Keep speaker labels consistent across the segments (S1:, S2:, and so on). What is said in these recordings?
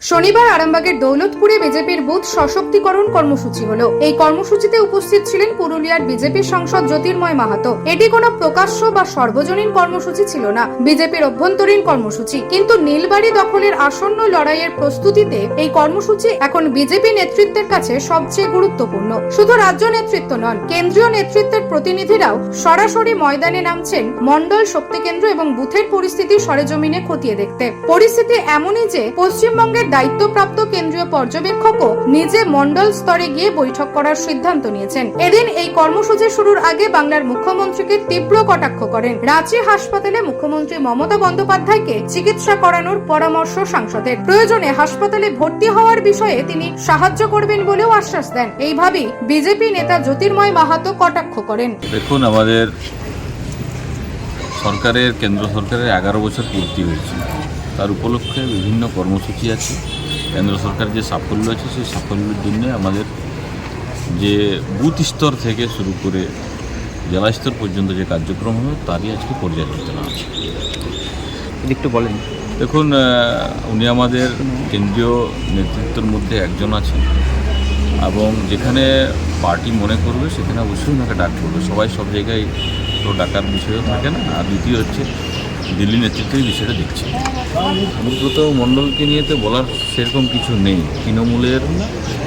S1: শনিবার আরামবাগের দৌলতপুরে বিজেপির বুথ সশক্তিকরণ কর্মসূচি হলো। এই কর্মসূচিতে উপস্থিত ছিলেন পুরুলিয়ার বিজেপি সাংসদ জ্যোতির্ময় মাহাতো। এটি কোনো প্রকাশ্য বা সর্বজনীন কর্মসূচি ছিল না। বিজেপির অভ্যন্তরীণ কর্মসূচি। কিন্তু নীলবাড়ি দখলের আসন্ন লড়াইয়ের প্রস্তুতিতে এই কর্মসূচি এখন বিজেপি নেতৃত্বের কাছে সবচেয়ে গুরুত্বপূর্ণ। শুধু রাজ্য নেতৃত্ব নন, কেন্দ্রীয় নেতৃত্বের প্রতিনিধিরাও সরাসরি ময়দানে নামছেন মন্ডল শক্তি কেন্দ্র এবং বুথের পরিস্থিতি সরেজমিনে খতিয়ে দেখতে। পরিস্থিতি এমনই যে, পশ্চিমবঙ্গের দায়িত্বপ্রাপ্ত কেন্দ্রীয় পর্যবেক্ষকও নিজে মন্ডল স্তরে গিয়ে বৈঠক করার সিদ্ধান্ত নিয়েছেন। এদিন এই কর্মসূচি শুরুর আগে বাংলার মুখ্যমন্ত্রীকে তীব্র কটাক্ষ করেন। রাঁচি হাসপাতালে মুখ্যমন্ত্রী মমতা বন্দ্যোপাধ্যায়কে চিকিৎসা করানোর পরামর্শ সাংসদের। প্রয়োজনে হাসপাতালে ভর্তি হওয়ার বিষয়ে তিনি সাহায্য করবেন বলেও আশ্বাস দেন। এইভাবেই বিজেপি নেতা জ্যোতির্ময় মাহাতো কটাক্ষ করেন।
S2: দেখুন, আমাদের সরকারের, কেন্দ্র সরকারের এগারো বছর পূর্তি হয়েছে। তার উপলক্ষে বিভিন্ন কর্মসূচি আছে। কেন্দ্র সরকার যে সাফল্য আছে সেই সাফল্যের জন্য আমাদের যে বুথ স্তর থেকে শুরু করে জেলা স্তর পর্যন্ত যে কার্যক্রম হবে তারই আজকে পর্যালোচনা আছে।
S3: একটু বলেন।
S2: দেখুন উনি আমাদের কেন্দ্রীয় নেতৃত্বের মধ্যে একজন আছেন এবং যেখানে পার্টি মনে করবে সেখানে অবশ্যই ওনাকে ডাক করবে। সবাই সব জায়গায় তো ডাকার বিষয়ও থাকে না। আর দ্বিতীয় হচ্ছে দিল্লি নেতৃত্বের বিষয়টা দেখছে। অনুব্রত মণ্ডলকে নিয়ে তো বলার সেরকম কিছু নেই। তৃণমূলের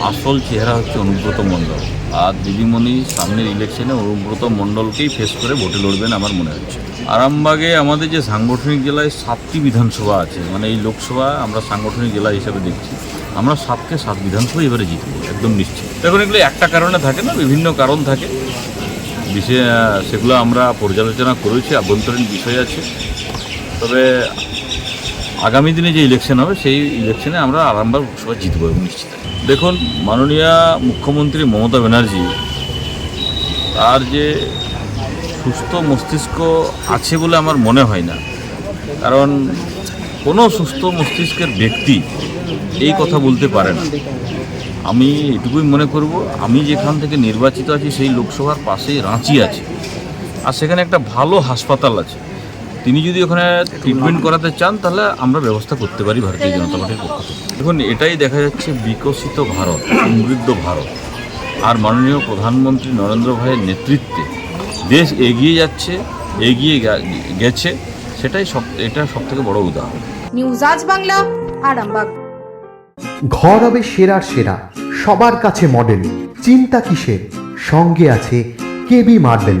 S2: আসল চেহারা হচ্ছে অনুব্রত মণ্ডল। আর দিদিমণি সামনের ইলেকশনে অনুব্রত মণ্ডলকেই ফেস করে ভোটে লড়বেন আমার মনে হচ্ছে। আরামবাগে আমাদের যে সাংগঠনিক জেলায় সাতটি বিধানসভা আছে মানে এই লোকসভা আমরা সাংগঠনিক জেলা হিসাবে দেখছি আমরা সাতকে সাত বিধানসভা এবারে জিতবো একদম নিশ্চিত। দেখুন এগুলো একটা কারণে থাকে না বিভিন্ন কারণ থাকে। আহ, সেগুলো আমরা পর্যালোচনা করেছি আভ্যন্তরীণ বিষয় আছে। তবে আগামী দিনে যে ইলেকশন হবে, সেই ইলেকশনে আমরা আরামবাগ লোকসভা জিতবো এবং নিশ্চিত। দেখুন, মাননীয় মুখ্যমন্ত্রী মমতা ব্যানার্জি, তার যে সুস্থ মস্তিষ্ক আছে বলে আমার মনে হয় না। কারণ, কোনো সুস্থ মস্তিষ্কের ব্যক্তি এই কথা বলতে পারে না। আমি এটুকুই মনে করব, আমি যেখান থেকে নির্বাচিত আছি, সেই লোকসভার পাশেই রাঁচি আছে। আর সেখানে একটা ভালো হাসপাতাল আছে। তিনি যদি ওখানে ট্রিটমেন্ট করাতে চান তাহলে আমরা ব্যবস্থা করতে পারি ভারতীয় জনতা পার্টির পক্ষ থেকে। দেখুন এটাই দেখা যাচ্ছে বিকশিত ভারত সমৃদ্ধ ভারত। আর মাননীয় প্রধানমন্ত্রী নরেন্দ্র ভাইয়ের নেতৃত্বে দেশ এগিয়ে যাচ্ছে এগিয়ে গেছে সেটাই সব এটা সব থেকে বড় উদাহরণ।
S1: নিউজ আজ বাংলা আরামবাগ।
S4: ঘর হবে সেরার সেরা সবার কাছে মডেল চিন্তা কিসের? সঙ্গে আছে কেবি মার্বেল।